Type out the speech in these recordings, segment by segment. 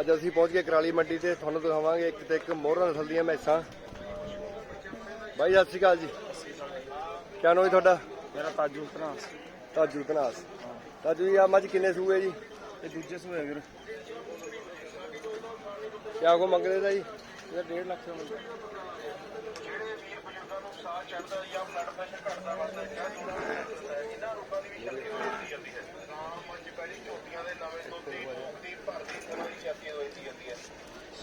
ਅੱਜ ਅਸੀਂ ਪਹੁੰਚ ਗਏ ਕਰਾਲੀ ਮੰਡੀ ਤੇ ਤੁਹਾਨੂੰ ਦਿਖਾਵਾਂਗੇ ਇੱਕ ਤੇ ਇੱਕ ਮੋਹਰਾ ਨਸਲ ਦੀਆਂ ਮੈਸਾਂ। ਬਾਈ ਸਤਿ ਸ਼੍ਰੀ ਅਕਾਲ ਜੀ। ਕਿਆ ਨਾਮ ਹੈ ਤੁਹਾਡਾ? ਮੇਰਾ ਤਾਜੂ ਭਰਾ ਤਾਜੂ ਧਨਾਸ ਤਾਜੂ ਜੀ ਆ ਮੱਝ ਕਿੰਨੇ ਸੂਏ ਜੀ? ਇਹ ਦੂਜੇ ਸੂਏ ਵੀਰ। ਕਿਆ ਕੋ ਮੰਗਦੇ ਦਾ ਜੀ ਇਹਦਾ 1.5 ਲੱਖ ਦਾ ਮਿਲਦਾ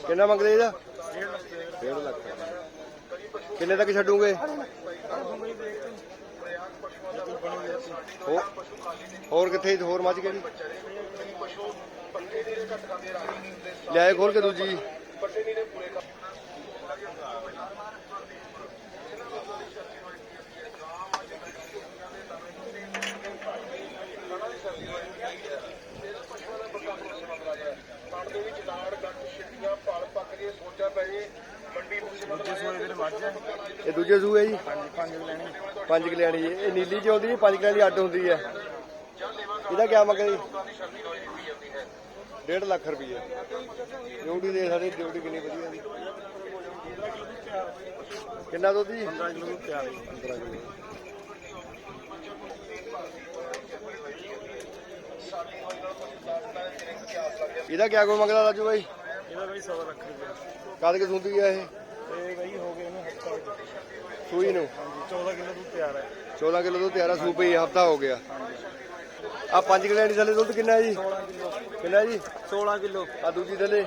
ਕਿੰਨਾ ਮੰਗਦੇ ਇਹਦਾ? 1.5 ਲੱਖ ਕਿੰਨੇ ਤੱਕ ਛੱਡੂਗੇ? ਹੋਰ ਕਿੱਥੇ ਹੋਰ ਮੱਝ ਕਿਹੜੀ? ਲਿਆਏ ਖੋਲ ਕੇ ਦੂਜੀ ਦੂਜੇ ਸੂਏ ਵੀਰ ਮੱਝ ਹੈ ਇਹ ਦੂਜੇ ਸੂਏ ਜੀ ਪੰਜ ਕੁ ਲੈਣੀ ਪੰਜ ਕਿਲਿਆਂ ਦੀ ਇਹ ਨੀਲੀ ਚ ਆਉਂਦੀ ਹੈ ਪੰਜ ਕਿਲਿਆਂ ਦੀ ਅੱਡ ਹੁੰਦੀ ਹੈ। ਇਹਦਾ ਕਿਆ ਮੰਗਦੇ 1.5 ਲੱਖ ਰੁਪਏ ਡਿਊਟੀ ਦੇ ਸਾਡੇ ਡਿਊਟੀ ਕਿੰਨੀ ਵਧੀਆ ਦੀ ਕਿੰਨਾ ਦੁੱਧ ਜੀ? 15 ਕਿਲੋ ਨੂੰ ਤਿਆਰ ਹੈ 15 ਕਿਲੋ। ਇਹਦਾ ਕਿਆ ਕੋ ਮੰਗਦਾ ਰਾਜੂ ਬਾਈ? ਇਹਦਾ ਬਈ 100 ਲੱਖ ਰੁਪਇਆ। ਕਦ ਕਿ ਸੁੰਦੀ ਆ ਇਹ? ਇਹ ਬਈ ਹੋ ਗਏ ਇਹਨੂੰ ਹਫਤਾ ਸੂਈ ਨੂੰ? ਹਾਂਜੀ 14 ਕਿਲੋ ਦੁੱਧ ਤਿਆਰ ਹੈ। 14 ਕਿਲੋ ਦੁੱਧ ਤਿਆਰਾ ਸੂਪ ਹੀ ਹਫਤਾ ਹੋ ਗਿਆ। ਆ 5 ਕਿਲੋ ਦੀ ਥੱਲੇ ਦੁੱਧ ਕਿੰਨਾ ਜੀ? 16 ਕਿਲੋ। ਕਿੰਨਾ ਜੀ? 16 ਕਿਲੋ। ਆ ਦੂਜੀ ਥੱਲੇ।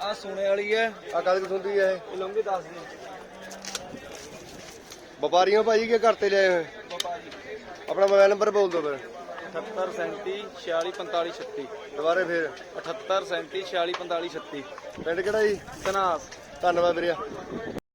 ਆ ਸੋਨੇ ਵਾਲੀ ਹੈ। ਆ ਕਦ ਕਿ ਸੁੰਦੀ ਆ ਇਹ? ਇਹ ਲੰਗੇ 10 ਦੀ। ਵਪਾਰੀਆਂ ਭਾਜੀ ਕੇ ਘਰ ਤੇ ਲਿਆਏ ਹੋਏ? ਆਪਣਾ ਮੋਬਾਈਲ ਨੰਬਰ ਬੋਲ ਦਿਓ ਫਿਰ। 78 37 46 45 36 ਦੁਬਾਰੇ ਫਿਰ। 78 37 46 45 36 ਪਿੰਡ ਕਿਹੜਾ ਜੀ? ਤਨਾਸ ਧੰਨਵਾਦ ਵੀਰਿਆ।